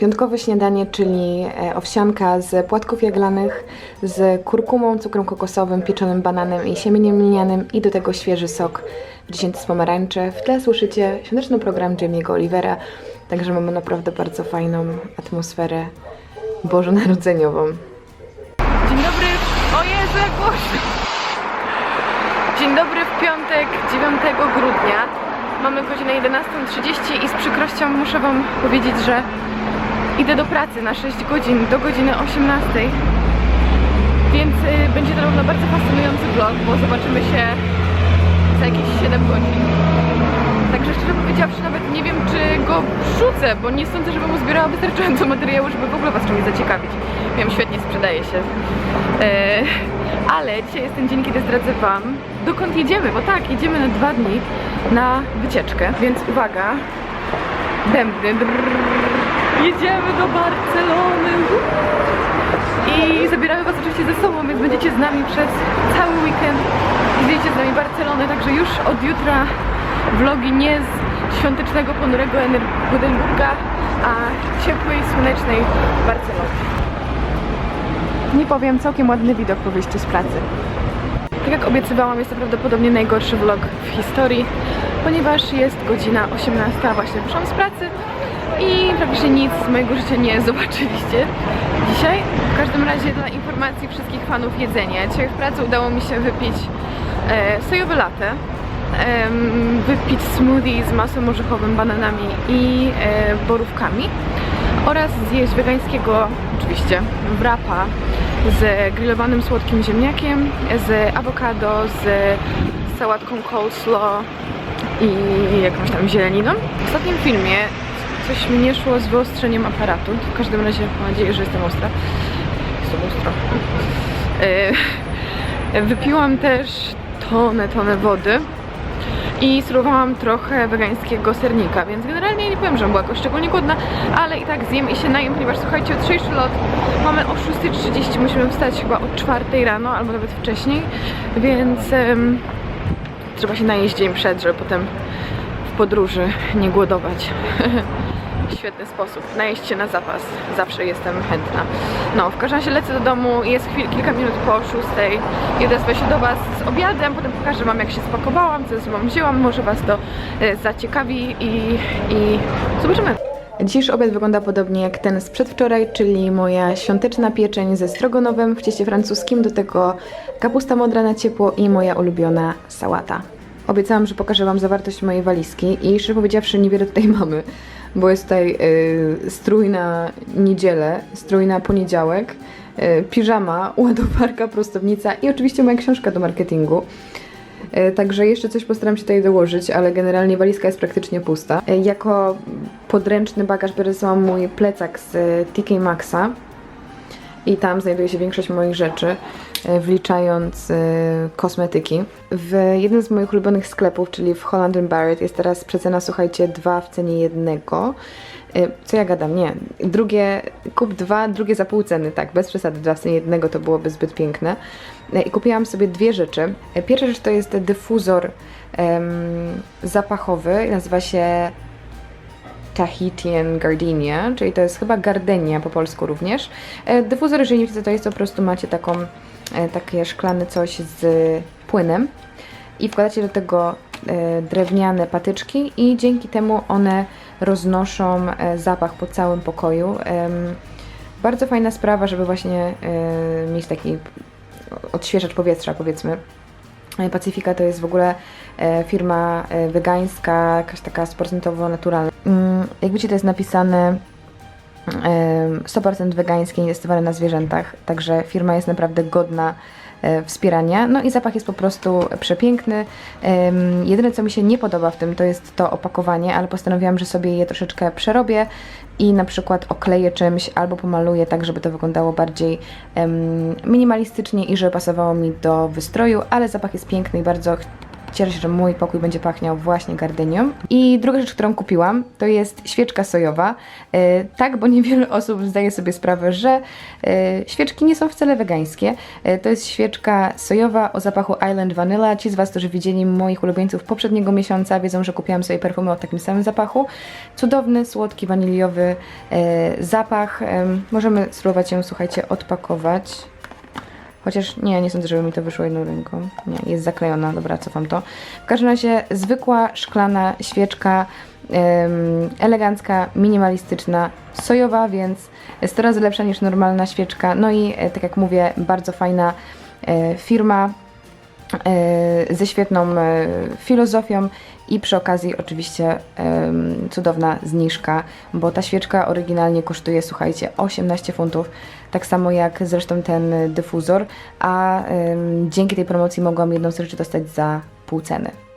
piątkowe śniadanie, czyli e, owsianka z płatków jaglanych, z kurkumą, cukrem kokosowym, pieczonym bananem i siemieniem lnianym i do tego świeży sok wciśnięty z pomarańczy. W tle słyszycie świąteczny program Jamie'ego Olivera, także mamy naprawdę bardzo fajną atmosferę bożonarodzeniową. Dzień dobry, o Jezu, jak. Dzień dobry w piątek 9 grudnia. Mamy godzinę 11.30 i z przykrością muszę Wam powiedzieć, że idę do pracy na 6 godzin do godziny 18. Więc y, będzie to na bardzo fascynujący vlog, bo zobaczymy się za jakieś 7 godzin. Także szczerze powiedziawszy nawet nie wiem czy go wrzucę, bo nie sądzę, żebym uzbierała wystarczająco materiału, żeby w ogóle Was czymś zaciekawić. Wiem, świetnie sprzedaje się. E, ale dzisiaj jest ten dzień, kiedy zdradzę Wam, dokąd jedziemy, bo tak, jedziemy na dwa dni na wycieczkę, więc uwaga, bębny, drrr, jedziemy do Barcelony i zabieramy Was oczywiście ze sobą, więc będziecie z nami przez cały weekend, zjedziecie z nami Barcelonę, także już od jutra vlogi nie z świątecznego, ponurego Budynburga, a ciepłej, słonecznej Barcelony. Nie powiem, całkiem ładny widok po wyjściu z pracy. Tak jak obiecywałam, jest to prawdopodobnie najgorszy vlog w historii, ponieważ jest godzina 18, a właśnie wyszłam z pracy i praktycznie nic z mojego życia nie zobaczyliście dzisiaj. W każdym razie dla informacji wszystkich fanów jedzenia. Dzisiaj w pracy udało mi się wypić e, sojowe latte, em, wypić smoothie z masą orzechowym, bananami i e, borówkami oraz zjeść wegańskiego, oczywiście, wrapa z grillowanym słodkim ziemniakiem, z awokado, z sałatką coleslaw i jakąś tam zieleniną. W ostatnim filmie coś mi nie szło z wyostrzeniem aparatu. W każdym razie mam nadzieję, że jestem ostra. Jestem ostra. E, Wypiłam też tonę, tonę wody i spróbowałam trochę wegańskiego sernika, więc generalnie nie powiem, że była jakoś szczególnie głodna, ale i tak zjem i się najem, ponieważ słuchajcie, jutrzejszy lot mamy o 6.30, musimy wstać chyba o 4 rano, albo nawet wcześniej, więc em, trzeba się najeść dzień przed, żeby potem w podróży nie głodować. Świetny sposób. Najeść się na zapas. Zawsze jestem chętna. No, w każdym razie lecę do domu, jest chwil, kilka minut po szóstej odezwę się do Was z obiadem, potem pokażę Wam jak się spakowałam, co ze sobą wzięłam, może Was to e, zaciekawi i, i zobaczymy. Dzisiejszy obiad wygląda podobnie jak ten z przedwczoraj, czyli moja świąteczna pieczeń ze strogonowem w cieście francuskim, do tego kapusta modra na ciepło i moja ulubiona sałata. Obiecałam, że pokażę Wam zawartość mojej walizki i szczerze powiedziawszy niewiele tutaj mamy, bo jest tutaj y, strój na niedzielę, strój na poniedziałek, y, piżama, ładowarka, prostownica i oczywiście moja książka do marketingu. E, Także jeszcze coś postaram się tutaj dołożyć, ale generalnie walizka jest praktycznie pusta. E, Jako podręczny bagaż biorę ze mój plecak z e, TK Maxa i tam znajduje się większość moich rzeczy, wliczając e, kosmetyki. W jednym z moich ulubionych sklepów, czyli w Holland Barrett jest teraz przecena, słuchajcie, dwa w cenie jednego. E, Co ja gadam? Nie. Drugie, kup dwa, drugie za pół ceny, tak, bez przesady, dwa w cenie jednego to byłoby zbyt piękne. E, I kupiłam sobie dwie rzeczy. E, Pierwsza rzecz to jest dyfuzor em, zapachowy, nazywa się Tahitian Gardenia, czyli to jest chyba gardenia po polsku również. E, Dyfuzor, jeżeli nie wiecie, to jest po prostu macie taką, e, takie szklane coś z płynem i wkładacie do tego e, drewniane patyczki i dzięki temu one roznoszą e, zapach po całym pokoju. Bardzo fajna sprawa, żeby właśnie e, mieć taki odświeżacz powietrza, powiedzmy. E, Pacyfika to jest w ogóle e, firma e, wegańska, jakaś taka procentowo naturalna. Mm, Jak widzicie, to jest napisane 100% wegańskie, nietestowane na zwierzętach, także firma jest naprawdę godna e, wspierania. No i zapach jest po prostu przepiękny. Jedyne, co mi się nie podoba w tym, to jest to opakowanie, ale postanowiłam, że sobie je troszeczkę przerobię i na przykład okleję czymś albo pomaluję tak, żeby to wyglądało bardziej minimalistycznie i żeby pasowało mi do wystroju, ale zapach jest piękny i bardzo cieszę się, że mój pokój będzie pachniał właśnie gardenią. I druga rzecz, którą kupiłam, to jest świeczka sojowa. E, tak, bo niewiele osób zdaje sobie sprawę, że e, świeczki nie są wcale wegańskie. E, to jest świeczka sojowa o zapachu Island Vanilla. Ci z Was, którzy widzieli moich ulubieńców poprzedniego miesiąca, wiedzą, że kupiłam sobie perfumy o takim samym zapachu. Cudowny, słodki, waniliowy zapach. Em, możemy spróbować ją, słuchajcie, odpakować. Chociaż nie, nie sądzę, żeby mi to wyszło jedną ręką. Nie, jest zaklejona, dobra, cofam to. W każdym razie zwykła szklana świeczka, elegancka, minimalistyczna, sojowa, więc 100 razy lepsza niż normalna świeczka. No i e, tak jak mówię, bardzo fajna e, firma ze świetną e, filozofią i przy okazji oczywiście em, cudowna zniżka, bo ta świeczka oryginalnie kosztuje, słuchajcie, 18 funtów, tak samo jak zresztą ten dyfuzor, a dzięki tej promocji mogłam jedną z rzeczy dostać za pół ceny.